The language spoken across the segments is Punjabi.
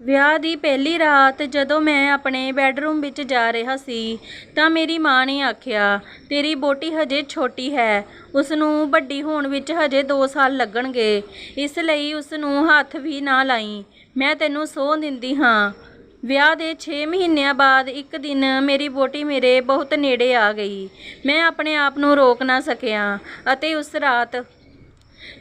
ਵਿਆਹ ਦੀ ਪਹਿਲੀ ਰਾਤ ਜਦੋਂ ਮੈਂ ਆਪਣੇ ਬੈੱਡਰੂਮ ਵਿੱਚ ਜਾ ਰਿਹਾ ਸੀ, ਤਾਂ ਮੇਰੀ ਮਾਂ ਨੇ ਆਖਿਆ, ਤੇਰੀ ਬੋਟੀ ਹਜੇ ਛੋਟੀ ਹੈ। ਉਸ ਨੂੰ ਵੱਡੀ ਹੋਣ ਵਿੱਚ ਹਜੇ 2 ਸਾਲ ਲੱਗਣਗੇ। ਇਸ ਲਈ ਉਸ ਨੂੰ ਹੱਥ ਵੀ ਨਾ ਲਾਈ। ਮੈਂ ਤੈਨੂੰ ਸੌਂ ਦਿੰਦੀ ਹਾਂ। ਵਿਆਹ ਦੇ 6 ਮਹੀਨਿਆਂ ਬਾਅਦ ਇੱਕ ਦਿਨ ਮੇਰੀ ਬੋਟੀ ਮੇਰੇ ਬਹੁਤ ਨੇੜੇ ਆ ਗਈ। ਮੈਂ ਆਪਣੇ ਆਪ ਨੂੰ ਰੋਕ ਨਾ ਸਕਿਆ ਅਤੇ ਉਸ ਰਾਤ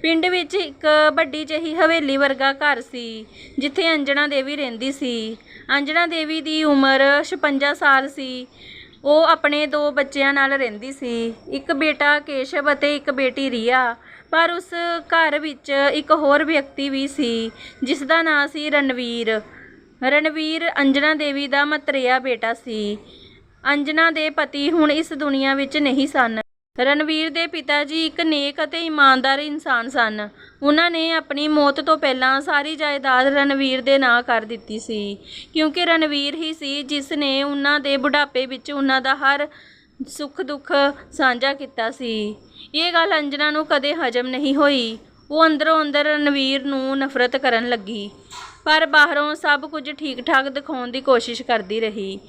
ਪਿੰਡ ਵਿੱਚ ਇੱਕ ਵੱਡੀ ਜਿਹੀ ਹਵੇਲੀ ਵਰਗਾ ਘਰ ਸੀ, ਜਿੱਥੇ ਅੰਜਣਾ ਦੇਵੀ ਰਹਿੰਦੀ ਸੀ। ਅੰਜਣਾ ਦੇਵੀ ਦੀ ਉਮਰ 56 ਸਾਲ ਸੀ। ਉਹ ਆਪਣੇ ਦੋ ਬੱਚਿਆਂ ਨਾਲ ਰਹਿੰਦੀ ਸੀ। ਇੱਕ ਬੇਟਾ ਕੇਸ਼ਵ ਅਤੇ ਇੱਕ ਬੇਟੀ ਰੀਆ। ਪਰ ਉਸ ਘਰ ਵਿੱਚ ਇੱਕ ਹੋਰ ਵਿਅਕਤੀ ਵੀ ਸੀ, ਜਿਸ ਦਾ ਨਾਂ ਸੀ ਰਣਵੀਰ। ਰਣਵੀਰ ਅੰਜਣਾ ਦੇਵੀ ਦਾ ਮਤਰੇਆ ਬੇਟਾ ਸੀ। ਅੰਜਣਾ ਦੇ ਪਤੀ ਹੁਣ ਇਸ ਦੁਨੀਆ ਵਿੱਚ ਨਹੀਂ ਸਨ। ਰਣਵੀਰ ਦੇ ਪਿਤਾ ਜੀ ਇੱਕ ਨੇਕ ਅਤੇ ਇਮਾਨਦਾਰ ਇਨਸਾਨ ਸਨ। ਉਹਨਾਂ ਨੇ ਆਪਣੀ ਮੌਤ ਤੋਂ ਪਹਿਲਾਂ ਸਾਰੀ ਜਾਇਦਾਦ ਰਣਵੀਰ ਦੇ ਨਾਂ ਕਰ ਦਿੱਤੀ ਸੀ। ਕਿਉਂਕਿ ਰਣਵੀਰ ਹੀ ਸੀ ਜਿਸ ਨੇ ਉਹਨਾਂ ਦੇ ਬੁਢਾਪੇ ਵਿੱਚ ਉਹਨਾਂ ਦਾ ਹਰ ਸੁੱਖ ਦੁੱਖ ਸਾਂਝਾ ਕੀਤਾ ਸੀ। ਇਹ ਗੱਲ ਅੰਜਨਾ ਨੂੰ ਕਦੇ ਹਜਮ ਨਹੀਂ ਹੋਈ। ਉਹ ਅੰਦਰੋਂ ਅੰਦਰ ਰਣਵੀਰ ਨੂੰ ਨਫ਼ਰਤ ਕਰਨ ਲੱਗੀ। ਪਰ ਬਾਹਰੋਂ ਸਭ ਕੁਝ ਠੀਕ ਠਾਕ ਦਿਖਾਉਣ ਦੀ ਕੋਸ਼ਿਸ਼ ਕਰਦੀ ਰਹੀ।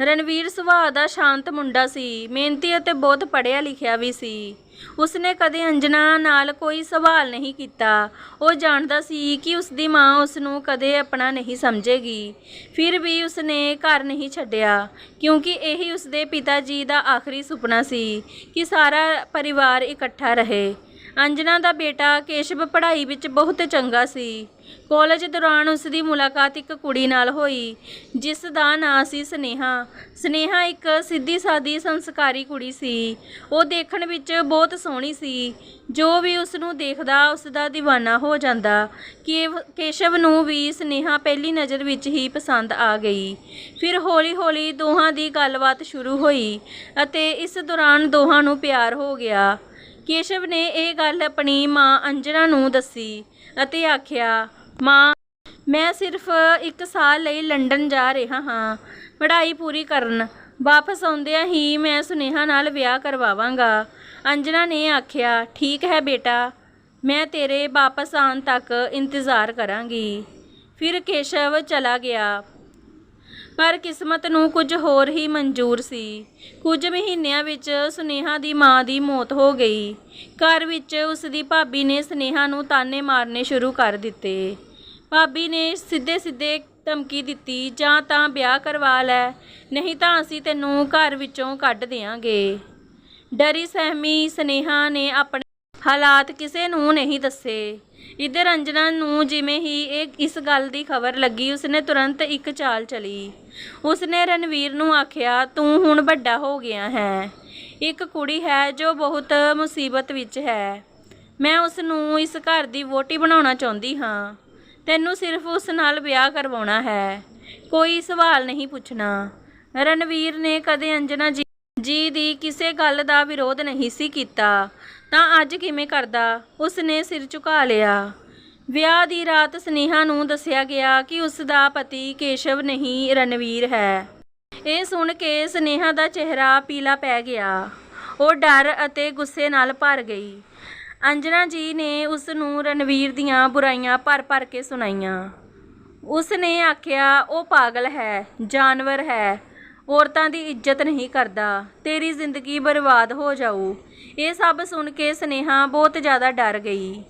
ਰਣਵੀਰ ਸੁਭਾਅ ਦਾ ਸ਼ਾਂਤ ਮੁੰਡਾ ਸੀ। ਮਿਹਨਤੀ ਅਤੇ ਬਹੁਤ ਪੜ੍ਹਿਆ ਲਿਖਿਆ ਵੀ ਸੀ। ਉਸਨੇ ਕਦੇ ਅੰਜਨਾ ਨਾਲ ਕੋਈ ਸਵਾਲ ਨਹੀਂ ਕੀਤਾ। ਉਹ ਜਾਣਦਾ ਸੀ ਕਿ ਉਸਦੀ ਮਾਂ ਉਸ ਨੂੰ ਕਦੇ ਆਪਣਾ ਨਹੀਂ ਸਮਝੇਗੀ। ਫਿਰ ਵੀ ਉਸਨੇ ਘਰ ਨਹੀਂ ਛੱਡਿਆ, ਕਿਉਂਕਿ ਇਹੀ ਉਸਦੇ ਪਿਤਾ ਜੀ ਦਾ ਆਖਰੀ ਸੁਪਨਾ ਸੀ ਕਿ ਸਾਰਾ ਪਰਿਵਾਰ ਇਕੱਠਾ ਰਹੇ। ਅੰਜਨਾ ਦਾ ਬੇਟਾ ਕੇਸ਼ਵ ਪੜ੍ਹਾਈ ਵਿੱਚ ਬਹੁਤ ਚੰਗਾ ਸੀ। ਕਾਲਜ ਦੌਰਾਨ ਉਸ ਦੀ ਮੁਲਾਕਾਤ ਇੱਕ ਕੁੜੀ ਨਾਲ ਹੋਈ, ਜਿਸ ਦਾ ਨਾਂ ਸੀ ਸਨੇਹਾ। ਸਨੇਹਾ ਇੱਕ ਸਿੱਧੀ ਸਾਦੀ ਸੰਸਕਾਰੀ ਕੁੜੀ ਸੀ। ਉਹ ਦੇਖਣ ਵਿੱਚ ਬਹੁਤ ਸੋਹਣੀ ਸੀ। ਜੋ ਵੀ ਉਸ ਨੂੰ ਦੇਖਦਾ ਉਸ ਦਾ دیਵਾਨਾ ਹੋ ਜਾਂਦਾ। ਕੇਵ, ਕੇਸ਼ਵ ਨੂੰ ਵੀ ਸਨੇਹਾ ਪਹਿਲੀ ਨਜ਼ਰ ਵਿੱਚ ਹੀ ਪਸੰਦ ਆ ਗਈ। ਫਿਰ ਹੌਲੀ-ਹੌਲੀ ਦੋਹਾਂ ਦੀ ਗੱਲਬਾਤ ਸ਼ੁਰੂ ਹੋਈ ਅਤੇ ਇਸ ਦੌਰਾਨ ਦੋਹਾਂ ਨੂੰ ਪਿਆਰ ਹੋ ਗਿਆ। ਕੇਸ਼ਵ ਨੇ ਇਹ ਗੱਲ ਆਪਣੀ ਮਾਂ ਅੰਜਨਾ ਨੂੰ ਦੱਸੀ ਅਤੇ ਆਖਿਆ, ਮਾਂ, ਮੈਂ ਸਿਰਫ ਇੱਕ ਸਾਲ ਲਈ ਲੰਡਨ ਜਾ ਰਿਹਾ ਹਾਂ। ਪੜ੍ਹਾਈ ਪੂਰੀ ਕਰਨ। ਵਾਪਸ ਆਉਂਦਿਆਂ ਹੀ ਮੈਂ ਸੁਨੇਹਾ ਨਾਲ ਵਿਆਹ ਕਰਵਾਵਾਂਗਾ। ਅੰਜਨਾ ਨੇ ਆਖਿਆ, ਠੀਕ ਹੈ ਬੇਟਾ, ਮੈਂ ਤੇਰੇ ਵਾਪਸ ਆਉਣ ਤੱਕ ਇੰਤਜ਼ਾਰ ਕਰਾਂਗੀ। ਫਿਰ ਕੇਸ਼ਵ ਚਲਾ ਗਿਆ। ਪਰ ਕਿਸਮਤ ਨੂੰ ਕੁਝ ਹੋਰ ਹੀ ਮਨਜ਼ੂਰ ਸੀ। ਕੁਝ ਮਹੀਨਿਆਂ ਵਿੱਚ ਸੁਨੇਹਾ ਦੀ ਮਾਂ ਦੀ ਮੌਤ ਹੋ ਗਈ। ਘਰ ਵਿੱਚ ਉਸ ਦੀ ਭਾਬੀ ਨੇ ਸੁਨੇਹਾ ਨੂੰ ਤਾਨੇ ਮਾਰਨੇ ਸ਼ੁਰੂ ਕਰ ਦਿੱਤੇ। ਭਾਬੀ ਨੇ ਸਿੱਧੇ ਸਿੱਧੇ ਧਮਕੀ ਦਿੱਤੀ, ਜਾਂ ਤਾਂ ਵਿਆਹ ਕਰਵਾ ਲੈ, ਨਹੀਂ ਤਾਂ ਅਸੀਂ ਤੈਨੂੰ ਘਰ ਵਿੱਚੋਂ ਕੱਢ ਦੇਵਾਂਗੇ ਡਰੀ ਸਹਿਮੀ ਸੁਨੇਹਾ ਨੇ ਆਪਣੇ ਹਾਲਾਤ ਕਿਸੇ ਨੂੰ ਨਹੀਂ ਦੱਸੇ। ਇਧਰ ਅੰਜਨਾ ਨੂੰ ਜਿਵੇਂ ਹੀ ਇਹ ਇਸ ਗੱਲ ਦੀ ਖਬਰ ਲੱਗੀ, ਉਸਨੇ ਤੁਰੰਤ ਇੱਕ ਚਾਲ ਚਲੀ। ਉਸਨੇ ਰਣਵੀਰ ਨੂੰ ਆਖਿਆ, ਤੂੰ ਹੁਣ ਵੱਡਾ ਹੋ ਗਿਆ ਹੈ। ਇੱਕ ਕੁੜੀ ਹੈ ਜੋ ਬਹੁਤ ਮੁਸੀਬਤ ਵਿੱਚ ਹੈ। ਮੈਂ ਉਸ ਨੂੰ ਇਸ ਘਰ ਦੀ ਵੋਟੀ ਬਣਾਉਣਾ ਚਾਹੁੰਦੀ ਹਾਂ। ਤੈਨੂੰ ਸਿਰਫ ਉਸ ਨਾਲ ਵਿਆਹ ਕਰਵਾਉਣਾ ਹੈ। ਕੋਈ ਸਵਾਲ ਨਹੀਂ ਪੁੱਛਣਾ। ਰਣਵੀਰ ਨੇ ਕਦੇ ਅੰਜਨਾ ਜੀ ਜੀ ਦੀ ਕਿਸੇ ਗੱਲ ਦਾ ਵਿਰੋਧ ਨਹੀਂ ਸੀ ਕੀਤਾ। ਤਾਂ ਅੱਜ ਕਿਵੇਂ ਕਰਦਾ? ਉਸਨੇ ਸਿਰ ਝੁਕਾ ਲਿਆ। ਵਿਆਹ ਦੀ ਰਾਤ ਸਨੇਹਾ ਨੂੰ ਦੱਸਿਆ ਗਿਆ ਕਿ ਉਸ ਦਾ ਪਤੀ ਕੇਸ਼ਵ ਨਹੀਂ, ਰਣਵੀਰ ਹੈ। ਇਹ ਸੁਣ ਕੇ ਸਨੇਹਾ ਦਾ ਚਿਹਰਾ ਪੀਲਾ ਪੈ ਗਿਆ। ਉਹ ਡਰ ਅਤੇ ਗੁੱਸੇ ਨਾਲ ਭਰ ਗਈ। ਅੰਜਨਾ ਜੀ ਨੇ ਉਸ ਨੂੰ ਰਣਵੀਰ ਦੀਆਂ ਬੁਰਾਈਆਂ ਭਰ-ਭਰ ਕੇ ਸੁਣਾਈਆਂ। ਉਸ ਨੇ ਆਖਿਆ, ਉਹ ਪਾਗਲ ਹੈ, ਜਾਨਵਰ ਹੈ। ਔਰਤਾਂ ਦੀ ਇੱਜ਼ਤ ਨਹੀਂ ਕਰਦਾ। ਤੇਰੀ ਜ਼ਿੰਦਗੀ ਬਰਬਾਦ ਹੋ ਜਾਊ। ਇਹ ਸਭ ਸੁਣ ਕੇ ਸਨੇਹਾ ਬਹੁਤ ਜ਼ਿਆਦਾ ਡਰ ਗਈ।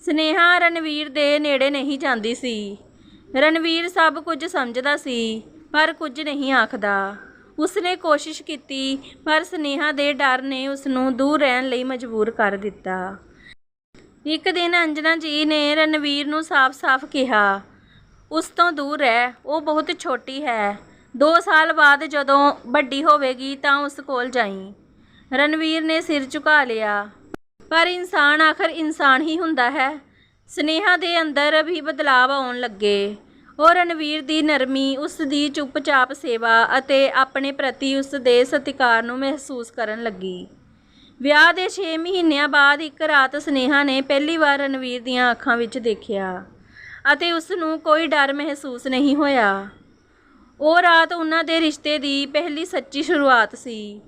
ਸਨੇਹਾ ਰਣਵੀਰ ਦੇ ਨੇੜੇ ਨਹੀਂ ਜਾਂਦੀ ਸੀ। ਰਣਵੀਰ ਸਭ ਕੁਝ ਸਮਝਦਾ ਸੀ, ਪਰ ਕੁਝ ਨਹੀਂ ਆਖਦਾ। ਉਸਨੇ ਕੋਸ਼ਿਸ਼ ਕੀਤੀ, ਪਰ ਸਨੇਹਾ ਦੇ ਡਰ ਨੇ ਉਸ ਨੂੰ ਦੂਰ ਰਹਿਣ ਲਈ ਮਜਬੂਰ ਕਰ ਦਿੱਤਾ। ਇੱਕ ਦਿਨ ਅੰਜਨਾ ਜੀ ਨੇ ਰਣਵੀਰ ਨੂੰ ਸਾਫ਼-ਸਾਫ਼ ਕਿਹਾ, ਉਸ ਤੋਂ ਦੂਰ ਰਹਿ, ਉਹ ਬਹੁਤ ਛੋਟੀ ਹੈ। 2 ਸਾਲ ਬਾਅਦ ਜਦੋਂ ਵੱਡੀ ਹੋਵੇਗੀ ਤਾਂ ਉਸ ਕੋਲ ਜਾਈ। ਰਣਵੀਰ ਨੇ ਸਿਰ ਝੁਕਾ ਲਿਆ। ਪਰ ਇਨਸਾਨ ਆਖਰ ਇਨਸਾਨ ਹੀ ਹੁੰਦਾ ਹੈ। ਸਨੇਹਾ ਦੇ ਅੰਦਰ ਵੀ ਬਦਲਾਵ ਆਉਣ ਲੱਗੇ। ਉਹ ਰਣਵੀਰ ਦੀ ਨਰਮੀ, ਉਸ ਦੀ ਚੁੱਪਚਾਪ ਸੇਵਾ ਅਤੇ ਆਪਣੇ ਪ੍ਰਤੀ ਉਸ ਦੇ ਸਤਿਕਾਰ ਨੂੰ ਮਹਿਸੂਸ ਕਰਨ ਲੱਗੀ। ਵਿਆਹ ਦੇ 6 ਮਹੀਨਿਆਂ ਬਾਅਦ ਇੱਕ ਰਾਤ ਸਨੇਹਾ ਨੇ ਪਹਿਲੀ ਵਾਰ ਰਣਵੀਰ ਦੀਆਂ ਅੱਖਾਂ ਵਿੱਚ ਦੇਖਿਆ ਅਤੇ ਉਸ ਨੂੰ ਕੋਈ ਡਰ ਮਹਿਸੂਸ ਨਹੀਂ ਹੋਇਆ। ਉਹ ਰਾਤ ਉਹਨਾਂ ਦੇ ਰਿਸ਼ਤੇ ਦੀ ਪਹਿਲੀ ਸੱਚੀ ਸ਼ੁਰੂਆਤ ਸੀ।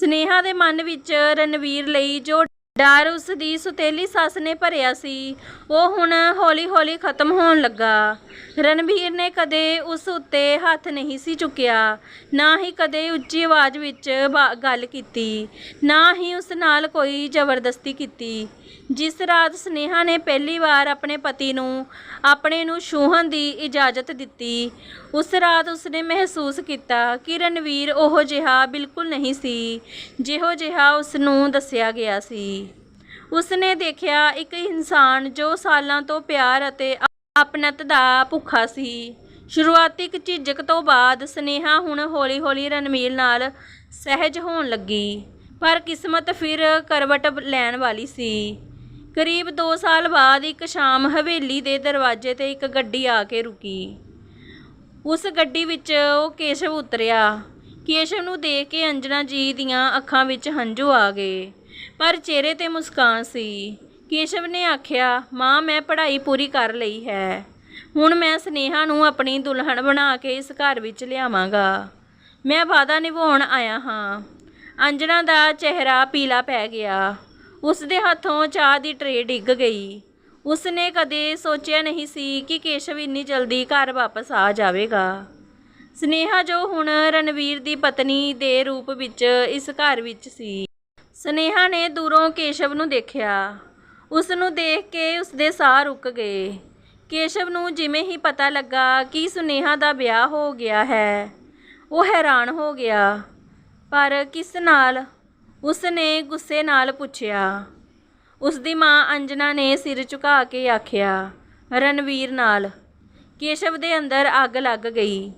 ਸਨੇਹਾ ਦੇ ਮਨ ਵਿੱਚ ਰਣਵੀਰ ਲਈ ਜੋ ਡਰ ਉਸ ਦੀ ਸੁਤੇਲੀ ਸੱਸ ਨੇ ਭਰਿਆ ਸੀ, ਉਹ ਹੁਣ ਹੌਲੀ-ਹੌਲੀ ਖਤਮ ਹੋਣ ਲੱਗਾ। ਰਣਵੀਰ ਨੇ ਕਦੇ ਉਸ ਉੱਤੇ ਹੱਥ ਨਹੀਂ ਸੀ ਚੁੱਕਿਆ, ਨਾ ਹੀ ਕਦੇ ਉੱਚੀ ਆਵਾਜ਼ ਵਿੱਚ ਬਾ- ਗੱਲ ਕੀਤੀ, ਨਾ ਹੀ ਉਸ ਨਾਲ ਕੋਈ ਜ਼ਬਰਦਸਤੀ ਕੀਤੀ। ਜਿਸ ਰਾਤ ਸਨੇਹਾ ਨੇ ਪਹਿਲੀ ਵਾਰ ਆਪਣੇ ਪਤੀ ਨੂੰ, ਆਪਣੇ ਨੂੰ ਛੂਹਣ ਦੀ ਇਜਾਜ਼ਤ ਦਿੱਤੀ। ਉਸ ਰਾਤ ਉਸਨੇ ਮਹਿਸੂਸ ਕੀਤਾ ਕਿ ਰਣਵੀਰ ਉਹ ਜਿਹਾ ਬਿਲਕੁਲ ਨਹੀਂ ਸੀ, ਜਿਹੋ ਜਿਹਾ ਉਸ ਨੂੰ ਦੱਸਿਆ ਗਿਆ ਸੀ। ਉਸਨੇ ਦੇਖਿਆ ਇੱਕ ਇਨਸਾਨ ਜੋ ਸਾਲਾਂ ਤੋਂ ਪਿਆਰ ਅਤੇ ਆਪਣਤ ਦਾ ਭੁੱਖਾ ਸੀ। ਸ਼ੁਰੂਆਤੀ ਇੱਕ ਝਿਜਕ ਤੋਂ ਬਾਅਦ ਸਨੇਹਾ ਹੁਣ ਹੌਲੀ-ਹੌਲੀ ਰਣਵੀਰ ਨਾਲ ਸਹਿਜ ਹੋਣ ਲੱਗੀ। ਪਰ ਕਿਸਮਤ ਫਿਰ ਕਰਵਟ ਲੈਣ ਵਾਲੀ ਸੀ। ਕਰੀਬ 2 ਸਾਲ ਬਾਅਦ ਇੱਕ ਸ਼ਾਮ ਹਵੇਲੀ ਦੇ ਦਰਵਾਜ਼ੇ ਤੇ ਇੱਕ ਗੱਡੀ ਆ ਕੇ ਰੁਕੀ। ਉਸ ਗੱਡੀ ਵਿੱਚ ਉਹ ਕੇਸ਼ਵ ਉਤਰਿਆ। ਕੇਸ਼ਵ ਨੂੰ ਦੇਖ ਕੇ ਅੰਜਨਾ ਜੀ ਦੀਆਂ ਅੱਖਾਂ ਵਿੱਚ ਹੰਝੂ ਆ ਗਏ। ਪਰ ਚਿਹਰੇ ਤੇ ਮੁਸਕਾਨ ਸੀ। ਕੇਸ਼ਵ ਨੇ ਆਖਿਆ, ਮਾਂ, ਮੈਂ ਪੜ੍ਹਾਈ ਪੂਰੀ ਕਰ ਲਈ ਹੈ। ਹੁਣ ਮੈਂ ਸਨੇਹਾ ਨੂੰ ਆਪਣੀ ਦੁਲਹਨ ਬਣਾ ਕੇ ਇਸ ਘਰ ਵਿੱਚ ਲਿਆਵਾਂਗਾ। ਮੈਂ ਵਾਅਦਾ ਨਿਭਾਉਣ ਆਇਆ ਹਾਂ। ਅੰਜਨਾ ਦਾ ਚਿਹਰਾ ਪੀਲਾ ਪੈ ਗਿਆ। ਉਸ ਦੇ ਹੱਥੋਂ ਚਾਹ ਦੀ ਟਰੇ ਡਿੱਗ ਗਈ। ਉਸ ਨੇ ਕਦੇ ਸੋਚਿਆ ਨਹੀਂ ਸੀ ਕਿ ਕੇਸ਼ਵ ਇੰਨੀ ਜਲਦੀ ਘਰ ਵਾਪਸ ਆ ਜਾਵੇਗਾ। ਸਨੇਹਾ ਜੋ ਹੁਣ ਰਣਵੀਰ ਦੀ ਪਤਨੀ ਦੇ ਰੂਪ ਵਿੱਚ ਇਸ ਘਰ ਵਿੱਚ ਸੀ। ਸਨੇਹਾ ਨੇ ਦੂਰੋਂ ਕੇਸ਼ਵ ਨੂੰ ਦੇਖਿਆ। ਉਸ ਨੂੰ ਦੇਖ ਕੇ ਉਸ ਦੇ ਸਾਹ ਰੁਕ ਗਏ। ਕੇਸ਼ਵ ਨੂੰ ਜਿਵੇਂ ਹੀ ਪਤਾ ਲੱਗਾ ਕਿ ਸੁਨੇਹਾ ਦਾ ਵਿਆਹ ਹੋ ਗਿਆ ਹੈ, ਉਹ ਹੈਰਾਨ ਹੋ ਗਿਆ। ਪਰ ਕਿਸ ਨਾਲ? ਉਸ ਨੇ ਗੁੱਸੇ ਨਾਲ ਪੁੱਛਿਆ। ਉਸ ਦੀ ਮਾਂ ਅੰਜਨਾ ਨੇ ਸਿਰ ਝੁਕਾ ਕੇ ਆਖਿਆ, ਰਣਵੀਰ ਨਾਲ। ਕੇਸ਼ਵ ਦੇ ਅੰਦਰ ਅੱਗ ਲੱਗ ਗਈ।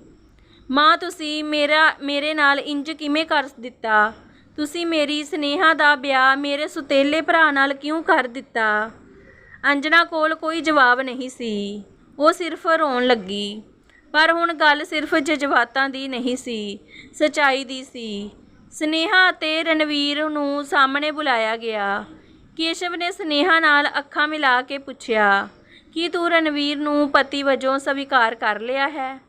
ਮਾਂ, ਤੁਸੀਂ ਮੇਰਾ, ਮੇਰੇ ਨਾਲ ਇੰਜ ਕਿਵੇਂ ਕਰ ਦਿੱਤਾ? ਤੁਸੀਂ ਮੇਰੀ ਸਨੇਹਾ ਦਾ ਵਿਆਹ ਮੇਰੇ ਸੁਤੇਲੇ ਭਰਾ ਨਾਲ ਕਿਉਂ ਕਰ ਦਿੱਤਾ? ਅੰਜਨਾ ਕੋਲ ਕੋਈ ਜਵਾਬ ਨਹੀਂ ਸੀ। ਉਹ ਸਿਰਫ ਰੋਣ ਲੱਗੀ। ਪਰ ਹੁਣ ਗੱਲ ਸਿਰਫ ਜਜ਼ਬਾਤਾਂ ਦੀ ਨਹੀਂ ਸੀ, ਸਚਾਈ ਦੀ ਸੀ। ਸਨੇਹਾ ਅਤੇ ਰਣਵੀਰ ਨੂੰ ਸਾਹਮਣੇ ਬੁਲਾਇਆ ਗਿਆ। ਕੇਸ਼ਵ ਨੇ ਸਨੇਹਾ ਨਾਲ ਅੱਖਾਂ ਮਿਲਾ ਕੇ ਪੁੱਛਿਆ, ਕੀ ਤੂੰ ਰਣਵੀਰ ਨੂੰ ਪਤੀ ਵਜੋਂ ਸਵੀਕਾਰ ਕਰ ਲਿਆ ਹੈ?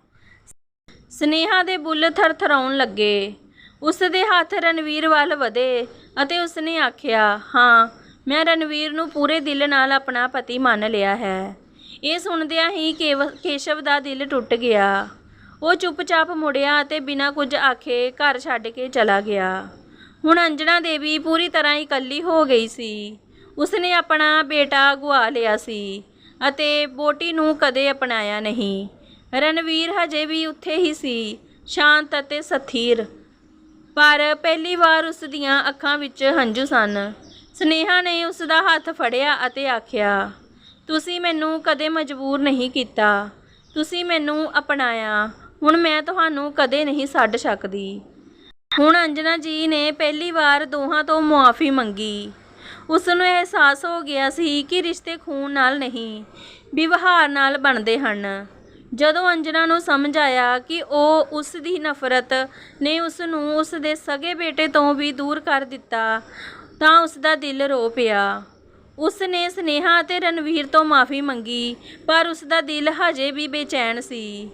ਸਨੇਹਾ ਦੇ ਬੁੱਲ ਥਰਥਰਾਉਣ ਲੱਗੇ। ਉਸ ਦੇ ਹੱਥ ਰਣਵੀਰ ਵੱਲ ਵਧੇ ਅਤੇ ਉਸਨੇ ਆਖਿਆ, ਹਾਂ, ਮੈਂ ਰਣਵੀਰ ਨੂੰ ਪੂਰੇ ਦਿਲ ਨਾਲ ਆਪਣਾ ਪਤੀ ਮੰਨ ਲਿਆ ਹੈ। ਇਹ ਸੁਣਦਿਆਂ ਹੀ ਕੇਵ- ਕੇਸ਼ਵ ਦਾ ਦਿਲ ਟੁੱਟ ਗਿਆ। ਉਹ ਚੁੱਪਚਾਪ ਮੁੜਿਆ ਅਤੇ ਬਿਨਾਂ ਕੁਝ ਆਖੇ ਘਰ ਛੱਡ ਕੇ ਚਲਾ ਗਿਆ। ਹੁਣ ਅੰਜਣਾ ਦੇਵੀ ਪੂਰੀ ਤਰ੍ਹਾਂ ਇਕੱਲੀ ਹੋ ਗਈ ਸੀ। ਉਸਨੇ ਆਪਣਾ ਬੇਟਾ ਗੁਆ ਲਿਆ ਸੀ ਅਤੇ ਬੋਟੀ ਨੂੰ ਕਦੇ ਅਪਣਾਇਆ ਨਹੀਂ। ਰਣਵੀਰ ਹਜੇ ਵੀ ਉੱਥੇ ਹੀ ਸੀ, ਸ਼ਾਂਤ ਅਤੇ ਸਥਿਰ। ਪਰ ਪਹਿਲੀ ਵਾਰ ਉਸ ਦੀਆਂ ਅੱਖਾਂ ਵਿੱਚ ਹੰਝੂ ਸਨ। ਸਨੇਹਾ ਨੇ ਉਸ ਦਾ ਹੱਥ ਫੜਿਆ ਅਤੇ ਆਖਿਆ, ਤੁਸੀਂ ਮੈਨੂੰ ਕਦੇ ਮਜਬੂਰ ਨਹੀਂ ਕੀਤਾ। ਤੁਸੀਂ ਮੈਨੂੰ ਅਪਣਾਇਆ। ਹੁਣ ਮੈਂ ਤੁਹਾਨੂੰ ਕਦੇ ਨਹੀਂ ਛੱਡ ਸਕਦੀ। ਹੁਣ ਅੰਜਨਾ ਜੀ ਨੇ ਪਹਿਲੀ ਵਾਰ ਦੋਹਾਂ ਤੋਂ ਮੁਆਫੀ ਮੰਗੀ। ਉਸ ਨੂੰ ਅਹਿਸਾਸ ਹੋ ਗਿਆ ਸੀ ਕਿ ਰਿਸ਼ਤੇ ਖੂਨ ਨਾਲ ਨਹੀਂ, ਵਿਵਹਾਰ ਨਾਲ ਬਣਦੇ ਹਨ। ਜਦੋਂ ਅੰਜਨਾ ਨੂੰ ਸਮਝ ਆਇਆ ਕਿ ਉਹ ਉਸ ਦੀ ਨਫ਼ਰਤ ਨੇ ਉਸ ਨੂੰ ਉਸ ਦੇ ਸਗੇ ਬੇਟੇ ਤੋਂ ਵੀ ਦੂਰ ਕਰ ਦਿੱਤਾ, ਤਾਂ ਉਸ ਦਾ ਦਿਲ ਰੋ ਪਿਆ। ਉਸ ਨੇ ਸਨੇਹਾ ਅਤੇ ਰਣਵੀਰ ਤੋਂ ਮਾਫੀ ਮੰਗੀ, ਪਰ ਉਸ ਦਾ ਦਿਲ ਹਜੇ ਵੀ ਬੇਚੈਨ ਸੀ।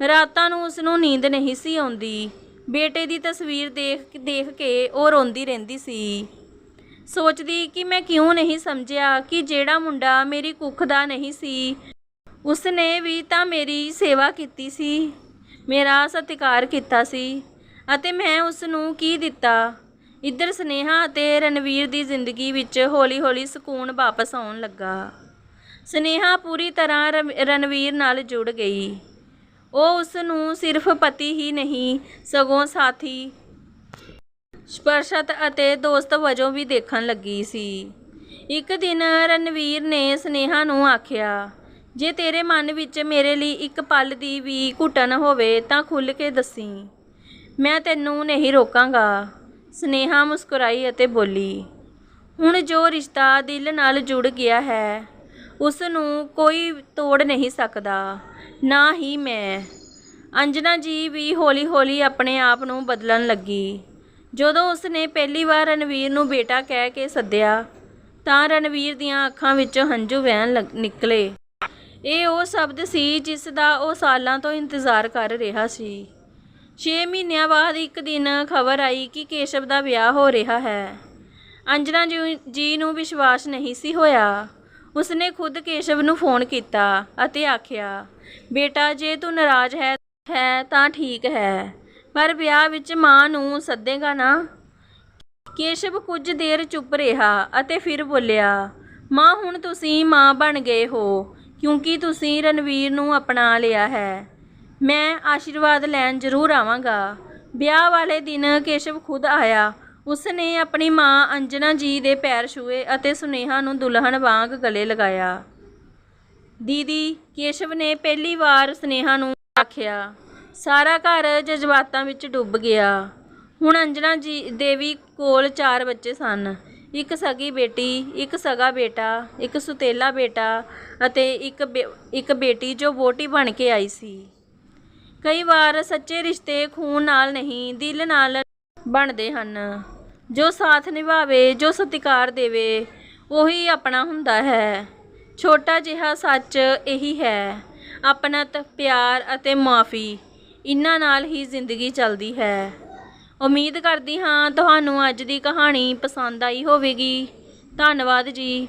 ਰਾਤਾਂ ਨੂੰ ਉਸ ਨੂੰ ਨੀਂਦ ਨਹੀਂ ਸੀ ਆਉਂਦੀ। ਬੇਟੇ ਦੀ ਤਸਵੀਰ ਦੇਖ ਦੇਖ ਕੇ ਉਹ ਰੋਂਦੀ ਰਹਿੰਦੀ ਸੀ। ਸੋਚਦੀ ਕਿ ਮੈਂ ਕਿਉਂ ਨਹੀਂ ਸਮਝਿਆ ਕਿ ਜਿਹੜਾ ਮੁੰਡਾ ਮੇਰੀ ਕੁੱਖ ਦਾ ਨਹੀਂ ਸੀ ਉਸ ਨੇ ਵੀ ਤਾਂ ਮੇਰੀ ਸੇਵਾ ਕੀਤੀ ਸੀ, ਮੇਰਾ ਸਤਿਕਾਰ ਕੀਤਾ ਸੀ ਅਤੇ ਮੈਂ ਉਸ ਨੂੰ ਕੀ ਦਿੱਤਾ? ਇੱਧਰ ਸਨੇਹਾ ਅਤੇ ਰਣਵੀਰ ਦੀ ਜ਼ਿੰਦਗੀ ਵਿੱਚ ਹੌਲੀ-ਹੌਲੀ ਸਕੂਨ ਵਾਪਸ ਆਉਣ ਲੱਗਾ। ਸਨੇਹਾ ਪੂਰੀ ਤਰ੍ਹਾਂ ਰਮ- ਰਣਵੀਰ ਨਾਲ ਜੁੜ ਗਈ। ਉਹ ਉਸ ਨੂੰ ਸਿਰਫ ਪਤੀ ਹੀ ਨਹੀਂ, ਸਗੋਂ ਸਾਥੀ, ਸਪਰਸ਼ਤ ਅਤੇ ਦੋਸਤ ਵਜੋਂ ਵੀ ਦੇਖਣ ਲੱਗੀ ਸੀ। ਇੱਕ ਦਿਨ ਰਣਵੀਰ ਨੇ ਸਨੇਹਾ ਨੂੰ ਆਖਿਆ, ਜੇ ਤੇਰੇ ਮਨ ਵਿੱਚ ਮੇਰੇ ਲਈ ਇੱਕ ਪਲ ਦੀ ਵੀ ਘੁਟਨ ਹੋਵੇ ਤਾਂ ਖੁੱਲ੍ਹ ਕੇ ਦੱਸੀ, ਮੈਂ ਤੈਨੂੰ ਨਹੀਂ ਰੋਕਾਂਗਾ। ਸਨੇਹਾ ਮੁਸਕਰਾਈ ਅਤੇ ਬੋਲੀ, ਹੁਣ ਜੋ ਰਿਸ਼ਤਾ ਦਿਲ ਨਾਲ ਜੁੜ ਗਿਆ ਹੈ ਉਸ ਨੂੰ ਕੋਈ ਤੋੜ ਨਹੀਂ ਸਕਦਾ। ਨਾ ਹੀ ਮੈਂ। ਅੰਜਨਾ ਜੀ ਵੀ ਹੌਲੀ-ਹੌਲੀ ਆਪਣੇ ਆਪ ਨੂੰ ਬਦਲਣ ਲੱਗੀ। ਜਦੋਂ ਉਸਨੇ ਪਹਿਲੀ ਵਾਰ ਰਣਵੀਰ ਨੂੰ ਬੇਟਾ ਕਹਿ ਕੇ ਸੱਦਿਆ, ਤਾਂ ਰਣਵੀਰ ਦੀਆਂ ਅੱਖਾਂ ਵਿੱਚੋਂ ਹੰਝੂ ਵਹਿਣ ਲੱਗ- ਨਿਕਲੇ। ਇਹ ਉਹ ਸ਼ਬਦ ਸੀ ਜਿਸ ਦਾ ਉਹ ਸਾਲਾਂ ਤੋਂ ਇੰਤਜ਼ਾਰ ਕਰ ਰਿਹਾ ਸੀ। 6 ਮਹੀਨਿਆਂ ਬਾਅਦ ਇੱਕ ਦਿਨ ਖਬਰ ਆਈ ਕਿ ਕੇਸ਼ਵ ਦਾ ਵਿਆਹ ਹੋ ਰਿਹਾ ਹੈ। ਅੰਜਨਾ ਜੀ- ਜੀ ਨੂੰ ਵਿਸ਼ਵਾਸ ਨਹੀਂ ਸੀ ਹੋਇਆ। ਉਸਨੇ ਖੁਦ ਕੇਸ਼ਵ ਨੂੰ ਫੋਨ ਕੀਤਾ ਅਤੇ ਆਖਿਆ ਬੇਟਾ ਜੇ ਤੂੰ ਨਾਰਾਜ਼ ਹੈ ਹੈ ਤਾਂ ਠੀਕ ਹੈ। ਪਰ ਵਿਆਹ ਵਿੱਚ ਮਾਂ ਨੂੰ ਸੱਦੇਗਾ ਨਾ? ਕੇਸ਼ਵ ਕੁਝ ਦੇਰ ਚੁੱਪ ਰਿਹਾ ਅਤੇ ਫਿਰ ਬੋਲਿਆ, ਮਾਂ, ਹੁਣ ਤੁਸੀਂ ਮਾਂ ਬਣ ਗਏ ਹੋ, ਕਿਉਂਕਿ ਤੁਸੀਂ ਰਣਵੀਰ ਨੂੰ ਅਪਣਾ ਲਿਆ ਹੈ। ਮੈਂ ਆਸ਼ੀਰਵਾਦ ਲੈਣ ਜ਼ਰੂਰ ਆਵਾਂਗਾ। ਵਿਆਹ ਵਾਲੇ ਦਿਨ ਕੇਸ਼ਵ ਖੁਦ ਆਇਆ। ਉਸਨੇ ਆਪਣੀ ਮਾਂ ਅੰਜਨਾ ਜੀ ਦੇ ਪੈਰ ਛੂਏ ਅਤੇ ਸੁਨੇਹਾ ਨੂੰ ਦੁਲਹਨ ਵਾਂਗ ਗਲੇ ਲਗਾਇਆ। ਦੀਦੀ ਕੇਸ਼ਵ ਨੇ ਪਹਿਲੀ ਵਾਰ ਸੁਨੇਹਾ ਨੂੰ ਆਖਿਆ। ਸਾਰਾ ਘਰ ਜਜ਼ਬਾਤਾਂ ਵਿੱਚ ਡੁੱਬ ਗਿਆ। ਹੁਣ ਅੰਜਨਾ ਜੀ ਦੇਵੀ ਕੋਲ ਚਾਰ ਬੱਚੇ ਸਨ। ਇੱਕ ਸਗੀ ਬੇਟੀ, ਇੱਕ ਸਗਾ ਬੇਟਾ, ਇੱਕ ਸੁਤੇਲਾ ਬੇਟਾ ਅਤੇ ਇੱਕ ਬੇ- ਇੱਕ ਬੇਟੀ ਜੋ ਵੋਟੀ ਬਣ ਕੇ ਆਈ ਸੀ। ਕਈ ਵਾਰ ਸੱਚੇ ਰਿਸ਼ਤੇ ਖੂਨ ਨਾਲ ਨਹੀਂ, ਦਿਲ ਨਾਲ ਬਣਦੇ ਹਨ। ਜੋ ਸਾਥ ਨਿਭਾਵੇ, ਜੋ ਸਤਿਕਾਰ ਦੇਵੇ, ਉਹੀ ਆਪਣਾ ਹੁੰਦਾ ਹੈ। ਛੋਟਾ ਜਿਹਾ ਸੱਚ ਇਹੀ ਹੈ, ਆਪਣਤ, ਪਿਆਰ ਅਤੇ ਮਾਫੀ ਇਹਨਾਂ ਨਾਲ ਹੀ ਜ਼ਿੰਦਗੀ ਚੱਲਦੀ ਹੈ। ਉਮੀਦ ਕਰਦੀ ਹਾਂ ਤੁਹਾਨੂੰ ਅੱਜ ਦੀ ਕਹਾਣੀ ਪਸੰਦ ਆਈ ਹੋਵੇਗੀ। ਧੰਨਵਾਦ ਜੀ।